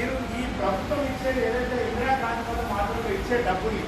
మీరు ఈ ప్రభుత్వం ఇచ్చేది ఏదైతే ఇందిరా గాంధీ పథకం మాత్రమే ఇచ్చే డబ్బుని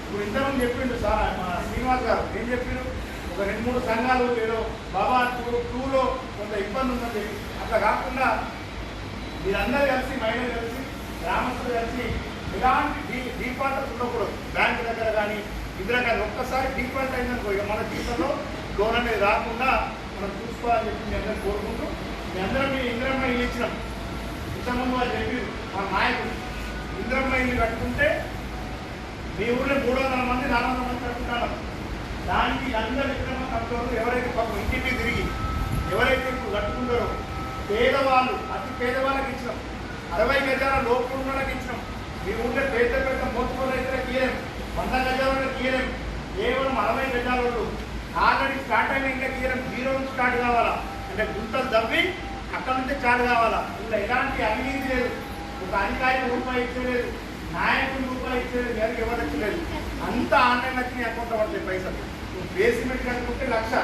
ఇప్పుడు ఇంతమంది చెప్పిండు సార్ మన శ్రీనివాస్ గారు ఏం చెప్పిండు ఒక రెండు మూడు సంఘాలు ఏదో బాబా టూ టూలో కొంత ఇబ్బంది ఉందని అట్లా కాకుండా మీరందరూ కలిసి మహిళలు కలిసి గ్రామస్తులు కలిసి ఎలాంటి డీ డీఫాల్టర్స్ ఉండకూడదు. బ్యాంక్ దగ్గర కానీ ఇందిరా కానీ ఒక్కసారి డీఫాల్ట్ అయిందనుకో ఇక మన జీవితంలో లోన్ అనేది రాకుండా మనం చూసుకోవాలని చెప్పి మీ అందరూ కోరుకుంటూ మీ అందరం మీ ఇందిరమ్మ ఇల్లు ఇచ్చినాం. ఇంతకుముందు వాళ్ళు చెప్పారు మా నాయకుడు ఇంద్రమ్మ ఇల్లు కట్టుకుంటే మీ ఊళ్ళో మూడు వందల మంది నాలుగు వందల మంది కట్టుకుంటారు. దానికి అందరు ఇంద్రమ్మ కట్టుకోరు. ఎవరైతే పాపం ఇంటికి తిరిగి ఎవరైతే ఇప్పుడు కట్టుకుంటారో పేదవాళ్ళు అతి పేదవాళ్ళకి ఇచ్చినాం. అరవై గజాల లోపు వాళ్ళకి ఇచ్చినాం. మీ ఊళ్ళో పెద్ద పెద్ద మోసుకో రైతులకు ఇయ్యలేం. వంద గజాలకు ఇయ్యలేం. కేవలం అరవై గజాలలో ఆల్రెడీ స్టార్ట్ అయిన ఇంకా ఇయ్యలేం. జీరో నుంచి స్టార్ట్ కావాలా? అంటే గుంతలు దవ్వి అక్కడ ఉంటే చాలు కావాలా? ఇలా ఎలాంటి అవినీతి లేదు. ఒక అధికారి రూపాయి ఇచ్చలేదు. నాయకుడు రూపాయి ఇచ్చలేదు. ఎవరికి ఎవరు వచ్చలేదు అంతా ఆన్లైన్ వచ్చినాయి అకౌంట్ పడలేదు పైసలు. బేస్మెంట్ బేసిమెంట్ కట్టుకుంటే లక్ష.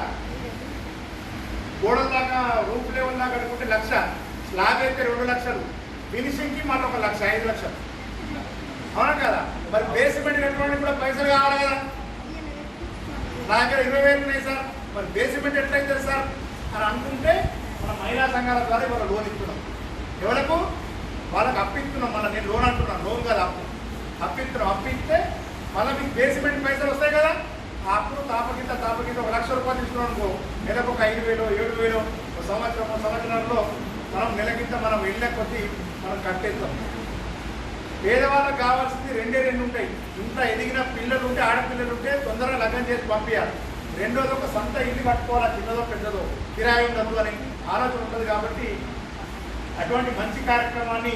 గోడల దాకా రూప్ లెవెల్ దాకా కట్టుకుంటే లక్ష. స్లాబ్ అయితే రెండు లక్షలు. ఫినిషింగ్కి మళ్ళీ ఒక లక్ష ఐదు లక్షలు. అవునా కదా? మరి బేస్మెంట్ కట్టుకోవడానికి కూడా పైసలు కావాలి కదా? నా దగ్గర ఇరవై వేలు ఉన్నాయి సార్. మరి బేస్మెంట్ ఎట్లయితే సార్? అని అనుకుంటే మహిళా సంఘాల ద్వారా ఇవాళ లోన్ ఇస్తున్నాం. ఎవరకు వాళ్ళకి అప్పిస్తున్నాం మళ్ళీ నేను లోన్ అంటున్నాను లోన్ కాదు అప్పు. అప్పిస్తున్నాం అప్పిస్తే మళ్ళీ మీకు బేస్మెంట్ పైసలు వస్తాయి కదా? ఆ అప్పుడు తాపకింత తాపకింత ఒక లక్ష రూపాయలు తీసుకున్నాం అనుకో నెలకు ఒక ఐదు వేలు ఏడు వేలు ఒక సంవత్సరం ఒక సంవత్సరంలో మనం నెలకింత మనం వెళ్ళే కొద్దీ మనం కట్టేస్తాం. పేదవాళ్ళకి కావాల్సింది రెండే రెండు ఉంటాయి. ఇంత ఎదిగిన పిల్లలు ఉంటే ఆడపిల్లలు ఉంటే తొందరగా లగ్నం చేసి పంపించాలి రెండోది ఒక సొంత ఇల్లు కట్టుకోవాలా చిన్నదో పెద్దదో? కిరాయి ఉండదు అని. ఆలోచన ఉంటుంది కాబట్టి అటువంటి మంచి కార్యక్రమాన్ని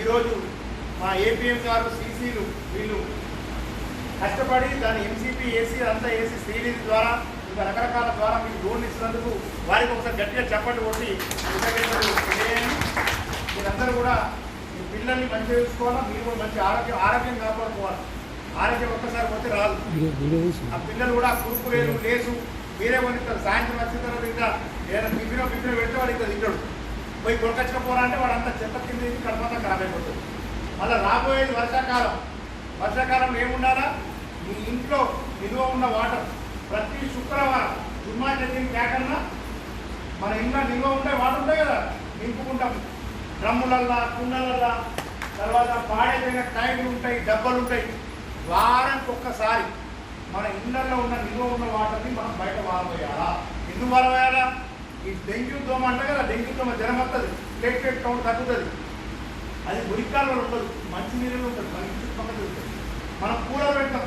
ఈరోజు మా ఏపీఎం గారు సీసీలు వీళ్ళు కష్టపడి దాని ఎంసీపీ ఏసీ అంతా ఏసీ శ్రీనిధి ద్వారా ఇంకా రకరకాల ద్వారా మీకు లోన్ ఇచ్చినందుకు వారికి ఒకసారి గట్టిగా చెప్పండి కొట్టి మీరందరూ కూడా మీ పిల్లల్ని మంచిగా చూసుకోవాలా మీరు కూడా మంచి ఆరోగ్యం ఆరోగ్యం కాపాడుకోవాలి. ఆరోగ్యం ఒక్కసారి పోతే రాదు. ఆ పిల్లలు కూడా కురుకు లేదు లేసు. మీరే కొనిస్తారు సాయంత్రం వచ్చిన తర్వాత ఇంకా ఏదైనా టిఫిన్ టిఫిన్ పెడితే వాడు ఇంకా తింటాడు. పోయి కొనకొచ్చుకపోరా అంటే వాడు అంతా చెత్త కింద కడపంతా ఖరాబ్ అయిపోతుంది మళ్ళీ రాబోయేది వర్షాకాలం. వర్షాకాలంలో ఏముండాలా? మీ ఇంట్లో నిల్వ ఉన్న వాటర్. ప్రతి శుక్రవారం జుమ్మా చదివిన కేకన్నా మన ఇంట్లో నిల్వ ఉంటాయి వాటర్ ఉంటాయి కదా నింపుకుంటాం డ్రమ్ములల్లా కుండలల్లా తర్వాత పాడైపోయిన టైర్లు ఉంటాయి డబ్బలు ఉంటాయి. వారానికి ఒక్కసారి మన ఇండ్లలో ఉన్న నిల్వ ఉన్న వాటర్ని మనం బయట వారబోయాలా ఎందుకు వారబోయాలా ఈ డెంగ్యూ దోమ అంటే కదా డెంగ్యూ దోమ జ్వరం వస్తుంది ప్లేట్లెట్ కౌంట్ తగ్గుతుంది. అది మురికాలలో ఉండదు మంచి నీళ్ళు ఉంటుంది మన ఇంటి చుట్టుపక్కల ఉంటుంది మనం కూలర్ పెడతాం.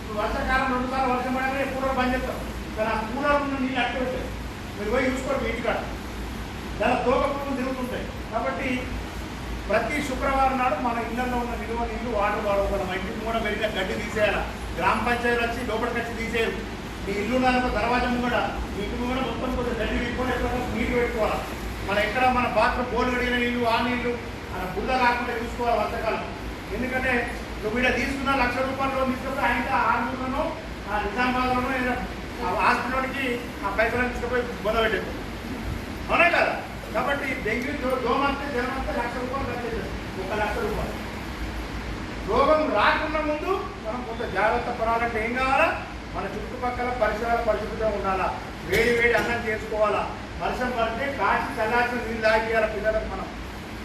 ఇప్పుడు వర్షాకాలం రెండు సార్లు వర్షం పడగానే కూలర్ బంద్ చేస్తాం. కానీ ఆ కూలర్ ఉన్న నీళ్ళు అట్టే ఉంటాయి. మీరు పోయి చూసుకోండి మీ ఇంటికాడ. దాని దోమ పురుగులు తిరుగుతుంటాయి. కాబట్టి ప్రతి శుక్రవారం నాడు మన ఇళ్ళలో ఉన్న నిలువ నీళ్ళు వాటర్ వాడుకోవాలి మా ఇంటికి కూడా వెళ్ళిన గడ్డి తీసేయాలి. గ్రామ పంచాయతీ వచ్చి లోపలికి వచ్చి తీసేయరు. మీ ఇల్లు ఉన్న దర్వాజా కూడా మీ ఇంటి కూడా మొత్తం కొంచెం గడ్డి తీసుకొని ఎక్కడ నీళ్ళు పెట్టుకోవాలి. మన ఎక్కడ మన బాత్రూమ్ బోర్డు కడిగిన నీళ్ళు ఆ నీళ్ళు మన బుద్ధ రాకుండా చూసుకోవాలి వర్షకాలం. ఎందుకంటే నువ్వు ఇక్కడ తీసుకున్న లక్ష రూపాయలు లోన్ తీసుకుంటే ఆయన ఆంధ్రలోనో ఆ నిజామాబాద్లోనో ఆ హాస్పిటల్కి ఆ పైసలు తీసుకుపోయి బొందబెట్టారు అవునా కదా? కాబట్టి డెంగ్యూ దో జనమంతా లక్ష రూపాయలు ఖర్చు ఒక లక్ష రూపాయలు. రోగం రాకుండా ముందు మనం కొంత జాగ్రత్త పడాలంటే ఏం కావాలా? మన చుట్టుపక్కల పరిసరాలు పరిశుభ్రంగా ఉండాలా? వేడి వేడి అన్నం చేసుకోవాలా? వర్షం పడితే కాచి చల్లార్చిన నీళ్ళు తాగియాల పిల్లలకు మనం?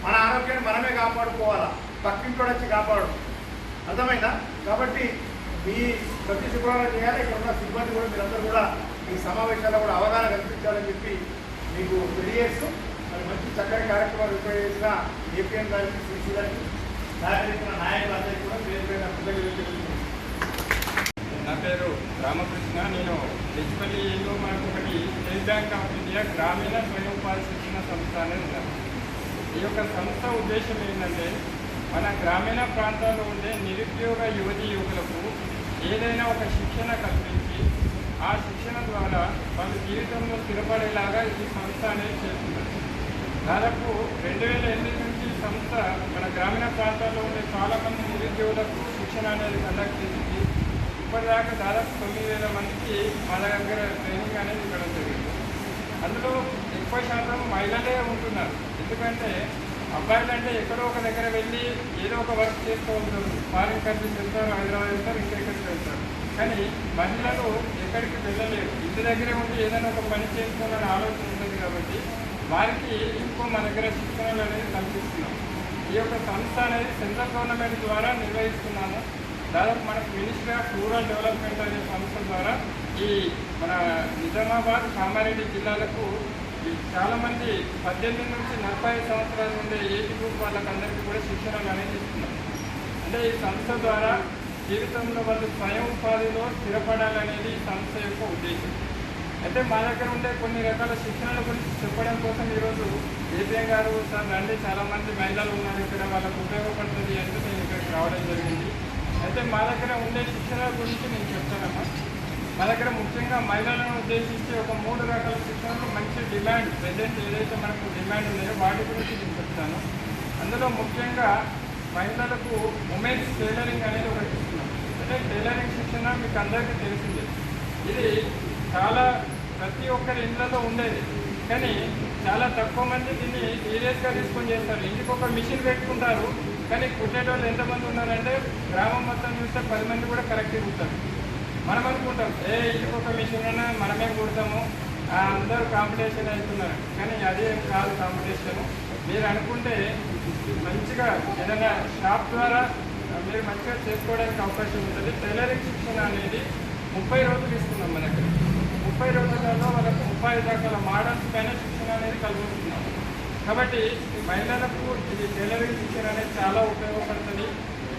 మన ఆరోగ్యాన్ని మనమే కాపాడుకోవాలా? పక్కింట్లో వచ్చి కాపాడు. అర్థమైందా? కాబట్టి మీ ప్రతి శుక్రవారం చేయాలి. ఇక్కడ ఉన్న సిబ్బంది కూడా మీరందరూ కూడా ఈ సమావేశాల్లో కూడా అవగాహన కల్పించాలని చెప్పి మీకు తెలియజేస్తూ మరి మంచి చక్కని కార్యక్రమాలు ఉపయోగించిన ఏపీఎం గారికి సిసి గారికి సహకరించిన నాయకులందరికీ కూడా పేరు పేరు కృతజ్ఞతలు నా పేరు రామకృష్ణ. నేను హెచ్పల్లిలో మనకు ఒకటి స్టేట్ బ్యాంక్ ఆఫ్ ఇండియా గ్రామీణ స్వయం ఉపాధి శిక్షణ సంస్థ అనేది ఉన్నాను. ఈ యొక్క సంస్థ ఉద్దేశం ఏంటంటే మన గ్రామీణ ప్రాంతాల్లో ఉండే నిరుద్యోగ యువతి యువకులకు ఏదైనా ఒక శిక్షణ కల్పించి ఆ శిక్షణ ద్వారా వాళ్ళ జీవితంలో స్థిరపడేలాగా ఈ సంస్థ అనేది చేస్తున్నారు. దాదాపు రెండు వేల ఎనిమిది నుంచి సంస్థ మన గ్రామీణ ప్రాంతాల్లో ఉండే చాలా మంది నిరుద్యోగులకు శిక్షణ అనేది కండక్ట్ చేసింది. ఇప్పటిదాకా దాదాపు తొమ్మిది వేల మందికి మా దగ్గర ట్రైనింగ్ అనేది ఇవ్వడం జరిగింది. అందులో ఎక్కువ శాతం మహిళలే ఉంటున్నారు. ఎందుకంటే అబ్బాయిలు అంటే ఎక్కడో ఒక దగ్గర వెళ్ళి ఏదో ఒక వర్క్ చేస్తూ ఉంటారు. ఫారిన్ కంట్రీస్ వెళ్తారు హైదరాబాద్ వెళ్తారు ఇంకెక్కడికి వెళ్తారు. కానీ మహిళలు ఎక్కడికి వెళ్ళలేరు. ఇంటి దగ్గరే ఉండి ఏదైనా ఒక పని చేసుకోవాలని ఆలోచన ఉంటుంది కాబట్టి వారికి ఇంకో మన దగ్గర శిక్షణలు అనేది కల్పిస్తున్నాం. ఈ యొక్క సంస్థ అనేది సెంట్రల్ గవర్నమెంట్ ద్వారా నిర్వహిస్తున్నాము. దాదాపు మనకు మినిస్ట్రీ ఆఫ్ రూరల్ డెవలప్మెంట్ అనే సంస్థ ద్వారా ఈ మన నిజామాబాద్ కామారెడ్డి జిల్లాలకు చాలామంది పద్దెనిమిది నుంచి నలభై ఐదు సంవత్సరాల నుండి ఏపీ గ్రూప్ వాళ్ళకందరికీ కూడా శిక్షణలు అనేది ఇస్తున్నాం. అంటే ఈ సంస్థ ద్వారా జీవితంలో వాళ్ళు స్వయం ఉపాధిలో స్థిరపడాలనేది ఈ సంస్థ యొక్క ఉద్దేశం. అయితే మా దగ్గర ఉండే కొన్ని రకాల శిక్షణల గురించి చెప్పడం కోసం ఈరోజు ఏపీఎం గారు సార్ రండి. చాలా మంది మహిళలు ఉన్నారు ఇక్కడ. వాళ్ళకు ఉపయోగపడుతుంది అంటే నేను ఇక్కడికి రావడం జరిగింది. అయితే మా దగ్గర ఉండే శిక్షణల గురించి నేను చెప్తానమ్మా. మా దగ్గర ముఖ్యంగా మహిళలను ఉద్దేశించి ఒక మూడు రకాల శిక్షణలు మంచి డిమాండ్ ప్రజెంట్ ఏదైతే మనకు డిమాండ్ ఉన్నాయో వాటి గురించి నేను చెప్తాను. అందులో ముఖ్యంగా మహిళలకు ఉమెన్స్ టైలరింగ్ అనేది ఒకటి ఇస్తున్నాం. అంటే టైలరింగ్ శిక్షణ మీకు అందరికీ తెలిసిందే. ఇది చాలా ప్రతి ఒక్కరి ఇళ్ళలో ఉండేది. కానీ చాలా తక్కువ మంది దీన్ని సీరియస్గా తీసుకొని చేస్తారు. ఇంటికి ఒక మిషన్ పెట్టుకుంటారు. కానీ కుట్టేటోళ్ళు ఎంతమంది ఉన్నారంటే గ్రామం మొత్తం చూస్తే పది మంది కూడా కరెక్ట్గా కుడతారు మనం అనుకుంటాం ఏ ఇంటికి ఒక మిషన్ అయినా మనమే కుడతాము. అందరూ కాంపిటీషన్ అవుతున్నారు కానీ అదే కాదు కాంపిటీషను. మీరు అనుకుంటే మంచిగా ఏదైనా షాప్ ద్వారా మీరు మంచిగా చేసుకోవడానికి అవకాశం ఉంటుంది. టైలరింగ్ శిక్షణ అనేది ముప్పై రోజులు ఇస్తున్నాం మన ముప్పై రోజులలో వాళ్ళకు ముప్పై ఐదు రకాల మోడల్స్ పైన శిక్షణ అనేది కలుగుతున్నాం కాబట్టి మహిళలకు ఇది టైలరింగ్ శిక్షణ అనేది చాలా ఉపయోగపడుతుంది.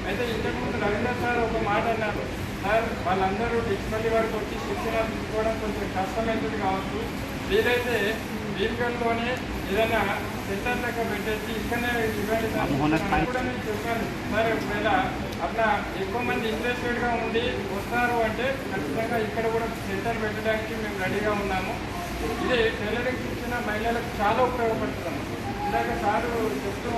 అయితే ఇంతకుముందు రవీంద్ర సార్ ఒక మాట అన్నారు. సార్ వాళ్ళందరూ డిస్పల్లి వరకు వచ్చి శిక్షణ తీసుకోవడం కొంచెం కష్టమవుతుంది కావచ్చు. వీలైతే వీలుగల్లోనే ఏదైనా సెంటర్ దగ్గర పెట్టేసి ఇక్కడనే ఇవ్వండి నేను చెప్పాను సార్ ఒకవేళ అట్లా ఎక్కువ మంది ఇంట్రెస్టెడ్గా ఉండి వస్తారు అంటే ఖచ్చితంగా ఇక్కడ కూడా సెంటర్ పెట్టడానికి మేము రెడీగా ఉన్నాము. ఇది టైలరింగ్ శిక్షణ మహిళలకు చాలా ఉపయోగపడుతుంది. ఇందాక సారు చెప్తూ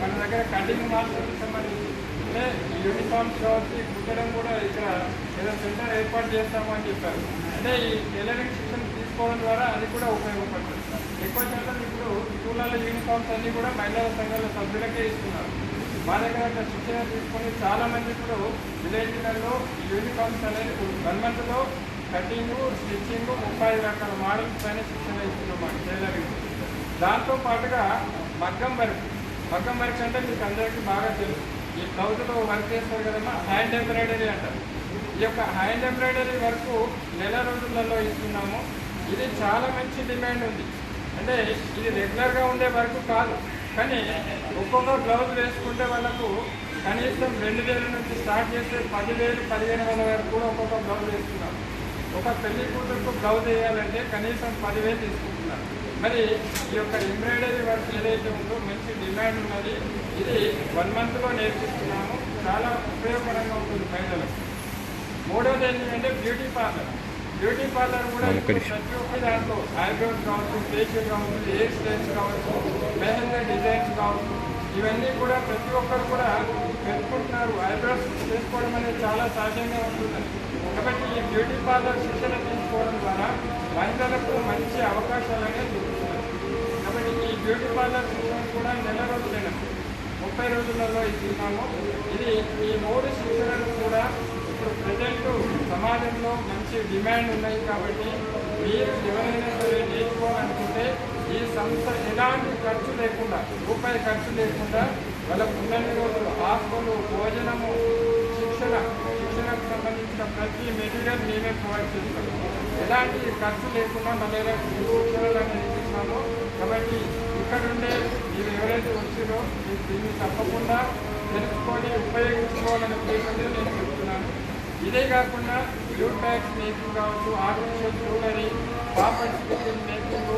మన దగ్గర కటింగ్ మాస్టర్కి సంబంధించి అంటే యూనిఫామ్స్ కావచ్చు కుట్టడం కూడా ఇక్కడ ఏదో సెంటర్ ఏర్పాటు చేస్తాము అని చెప్పారు. అంటే ఈ టైలరింగ్ శిక్షణ తీసుకోవడం ద్వారా అది కూడా ఉపయోగపడుతుంది. ఎక్కువ శాతం ఇప్పుడు స్కూళ్ళలో యూనిఫామ్స్ అన్నీ కూడా మహిళల సంఘాల సభ్యులకే ఇస్తున్నారు. మా దగ్గర శిక్షణ తీసుకొని చాలామంది ఇప్పుడు విలేజ్లలో యూనిఫామ్స్ అనేది వన్ మంత్లో కటింగ్ స్టిచ్చింగ్ ముప్పై ఐదు రకాల మోడల్స్ పైన శిక్షణ ఇస్తున్నాం టైలరింగ్. దాంతో పాటుగా మగ్గం వర్క్. మగ్గం వర్క్ అంటే మీకు అందరికీ బాగా తెలుసు. ఈ బ్లౌజ్లో వర్క్ చేస్తారు కదమ్మా? హ్యాండ్ ఎంబ్రాయిడరీ అంటారు. ఈ యొక్క హ్యాండ్ ఎంబ్రాయిడరీ వర్క్ నెల రోజులలో ఇస్తున్నాము. ఇది చాలా మంచి డిమాండ్ ఉంది. అంటే ఇది రెగ్యులర్గా ఉండే వరకు కాదు. కానీ ఒక్కొక్క బ్లౌజ్ వేసుకుంటే వాళ్ళకు కనీసం రెండు వేల నుంచి స్టార్ట్ చేస్తే పదివేలు పదిహేను వేల వరకు కూడా ఒక్కొక్క బ్లౌజ్ వేస్తున్నారు ఒక పెళ్ళి కూతురుకు బ్లౌజ్ వేయాలంటే కనీసం పదివేలు తీసుకుంటున్నారు. మరి ఈ యొక్క ఎంబ్రాయిడరీ వర్క్ ఏదైతే ఉందో మంచి డిమాండ్ ఉన్నది. ఇది వన్ మంత్లో నేర్పిస్తున్నాము. చాలా ఉపయోగకరంగా ఉంటుంది మహిళలకు. మూడోది ఏంటంటే బ్యూటీ పార్లర్ బ్యూటీ పార్లర్ కూడా ప్రతి ఒక్క దాంట్లో ఐబ్రోస్ కావచ్చు ఫేషియల్ కావచ్చు హెయిర్ స్టైల్స్ కావచ్చు మెహంగా డిజైన్స్ కావచ్చు ఇవన్నీ కూడా ప్రతి ఒక్కరు కూడా పెట్టుకుంటున్నారు. ఐబ్రోస్ చేసుకోవడం అనేది చాలా సహజంగా ఉంటుంది. కాబట్టి ఈ బ్యూటీ పార్లర్ శిక్షణ తీసుకోవడం ద్వారా మహిళలకు మంచి అవకాశాలు దొరుకుతున్నాయి. కాబట్టి ఈ బ్యూటీ పార్లర్ శిక్షణ కూడా నెల రోజులైన ముప్పై రోజులలో ఇస్తున్నాము ఇది ఈ మూడు శిక్షణలు కూడా ఇప్పుడు ప్రజెంట్ సమాజంలో మంచి డిమాండ్ ఉన్నాయి కాబట్టి మీరు ఎవరైనా సరే నేర్చుకోవాలనుకుంటే ఈ సంస్థ ఎలాంటి ఖర్చు లేకుండా రూపాయి ఖర్చు లేకుండా వాళ్ళకు ఉన్నన్ని రోజులు ఆస్తులు భోజనము శిక్షణ శిక్షణకు సంబంధించిన ప్రతి మెటీరియల్ మేమే ప్రొవైడ్ చేస్తాం. ఎలాంటి ఖర్చు లేకుండా మళ్ళీ శిక్షణలు అనేది ఇస్తున్నాము కాబట్టి ఇక్కడుండే మీరు ఎవరైతే వచ్చిరో దీన్ని తప్పకుండా తెలుసుకొని ఉపయోగించుకోవాలనే ఉద్దేశంతో నేను ఇదే కాకుండా యూట్ బ్యాగ్స్ మేకింగ్ కావచ్చు ఆర్టిఫిషియల్ జ్యువెలరీ పాపడ్ మేకింగ్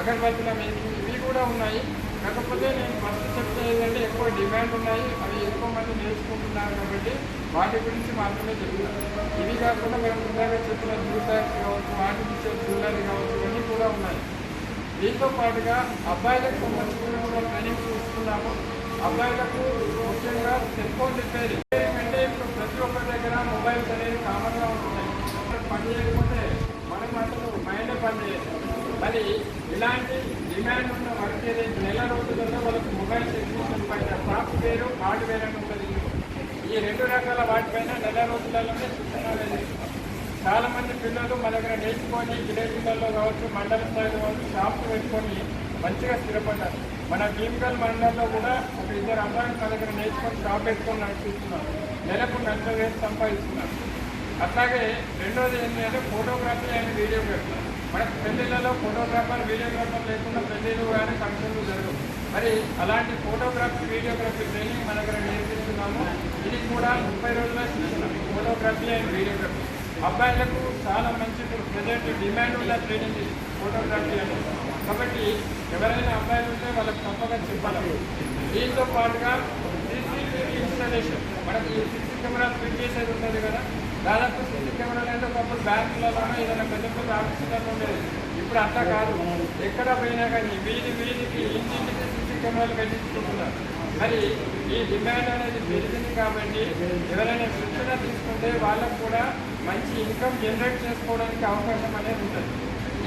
అగరబత్తుల మేకింగ్ ఇవి కూడా ఉన్నాయి. కాకపోతే నేను ఫస్ట్ చెప్తే ఏంటంటే ఎక్కువ డిమాండ్ ఉన్నాయి. అవి ఎక్కువ మంది నేర్చుకుంటున్నారు కాబట్టి వాటి గురించి మాత్రమే చెప్తాను ఇవి కాకుండా మనం ఇందాక చెప్పిన జ్యూ బ్యాగ్స్ కావచ్చు ఆర్టిఫిషియల్ జ్యువెలరీ కావచ్చు ఇవన్నీ కూడా ఉన్నాయి. దీంతో పాటుగా అబ్బాయిలకు సంబంధించిన కూడా ట్రైనింగ్ ఇస్తున్నాము అబ్బాయిలకు ముఖ్యంగా సెల్ ఫోన్ రిపేరింగ్ అంటే ఇప్పుడు ప్రతి ఒక్కరి దగ్గర మొబైల్స్ అనేది కామన్గా ఉంటున్నాయి పని చేయకపోతే మనం అసలు మైండ్ పని చేయదు మరి ఇలాంటి డిమాండ్ ఉన్న వర్క్ ఏదైతే నెల రోజులలో వాళ్ళకు మొబైల్ టెక్నీషియన్ పైన సాఫ్ట్వేర్ హార్డ్వేర్ అని ఉంటుంది. ఈ రెండు రకాల వాటిపైన నెల రోజులలోనే శిక్షణ చాలా మంది పిల్లలు మన దగ్గర నేర్చుకొని విలేజ్లలో కావచ్చు మండల స్థాయిలో కావచ్చు షాప్స్ పెట్టుకొని మంచిగా స్థిరపడ్డారు. మన భీమగల్ మండలంలో కూడా ఒక ఇద్దరు అమ్మాయిలు మన దగ్గర నేర్చుకొని షాప్ పెట్టుకొని నడిపిస్తున్నారు. నెలకు నలభై వేలు సంపాదిస్తున్నారు. అట్లాగే రెండోది ఏంటంటే ఫోటోగ్రఫీ అండ్ వీడియోగ్రఫీ మన పెళ్ళిళ్ళలో ఫోటోగ్రాఫర్ వీడియోగ్రాఫర్ లేకుండా పెళ్ళిళ్ళు కానీ ఫంక్షన్లు జరగవు. మరి అలాంటి ఫోటోగ్రఫీ వీడియోగ్రఫీ ట్రైనింగ్ మన దగ్గర నేర్పిస్తున్నాము. ఇది కూడా ముప్పై రోజుల శిక్షణ ఫోటోగ్రఫీ అండ్ వీడియోగ్రఫీ అబ్బాయిలకు చాలా మంచి ప్రజెంట్ డిమాండ్ ఉన్న ట్రైనింగ్ ఇది ఫోటోగ్రఫీ అనేది కాబట్టి ఎవరైనా అబ్బాయిలు ఉంటే వాళ్ళకి తప్పక చెప్పాలి. దీంతో పాటుగా సీసీటీవీ ఇన్స్టాలేషన్ మనకి ఈ కెమెరా ఫిట్ చేసేది ఉంటుంది కదా. దాదాపు సీసీ కెమెరాలు అంటే ఒకప్పుడు బ్యాంకులలోనో ఏదైనా పెద్ద పెద్ద ఆఫీసులలో ఉండేది. ఇప్పుడు అట్లా కాదు. ఎక్కడ పోయినా కానీ వీధి వీధికి ఇంటింటికి సీసీ కెమెరాలు పెట్టించుకుంటున్నారు మరి ఈ డిమాండ్ అనేది పెరిగింది కాబట్టి ఎవరైనా శిక్షణ తీసుకుంటే వాళ్ళకు కూడా మంచి ఇన్కమ్ జనరేట్ చేసుకోవడానికి అవకాశం అనేది ఉంటుంది.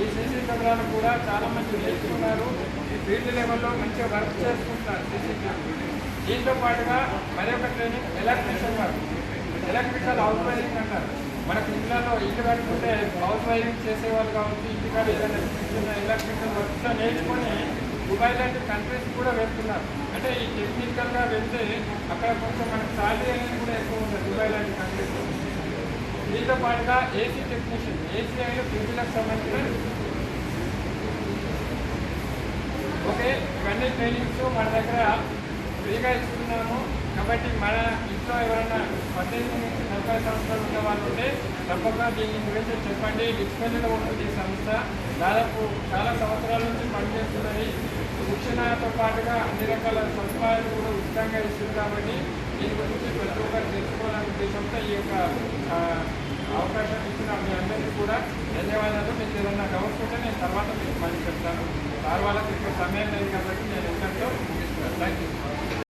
ఈ సీసీ కెమెరాలు కూడా చాలా మంది నేర్చుకున్నారు. ఈ ఫీల్డ్ లెవెల్లో మంచిగా వర్క్ చేసుకుంటున్నారు సీసీ కెమెరా దీంతో పాటుగా మరొక training electrician work. Electrical house wiring అంటారు. మనకు ఇళ్ళలో ఇల్లు కట్టుకుంటే హౌస్ వైరింగ్ చేసేవాళ్ళు కావచ్చు ఇంటికాడ ఏదైనా ఎలక్ట్రికల్ వర్క్స్ నేర్చుకొని దుబాయ్ లాంటి కంట్రీస్ కూడా వెళ్తున్నారు అంటే ఈ టెక్నికల్గా వెళ్తే అక్కడ కొంచెం మనకు సాలరీ అనేది కూడా ఎక్కువ ఉంటుంది దుబాయ్ లాంటి కంట్రీస్ దీంతో పాటుగా ఏసీ టెక్నీషియన్ ఏసీ అయిన పిల్లలకు సంబంధించిన ఓకే ఇవన్నీ ట్రైనింగ్స్ మన దగ్గర ఫ్రీగా ఇస్తున్నాము. కాబట్టి మన ఇంట్లో ఎవరైనా పద్దెనిమిది నుంచి నలభై సంవత్సరాలు ఉన్న వాళ్ళు ఉంటే తప్పక దీని గురించి చెప్పండి. డిస్పెల్లీలో ఉంటుంది ఈ సంస్థ దాదాపు చాలా సంవత్సరాల నుంచి పనిచేస్తున్నది. శిక్షణతో పాటుగా అన్ని రకాల సదుపాయాలు కూడా ఉచితంగా ఇస్తుంది కాబట్టి దీని గురించి ప్రతి ఒక్కరు తెలుసుకోవాలనే ఉద్దేశంతో ఈ యొక్క అవకాశం ఇచ్చిన మీ అందరికీ కూడా ధన్యవాదాలు. మీకు ఏదైనా డౌట్స్ ఉంటే నేను తర్వాత మీకు మళ్ళీ చెప్తాను. తర్వాత వాళ్ళకి సమయం లేదు కాబట్టి నేను ఎంతో థ్యాంక్ యూ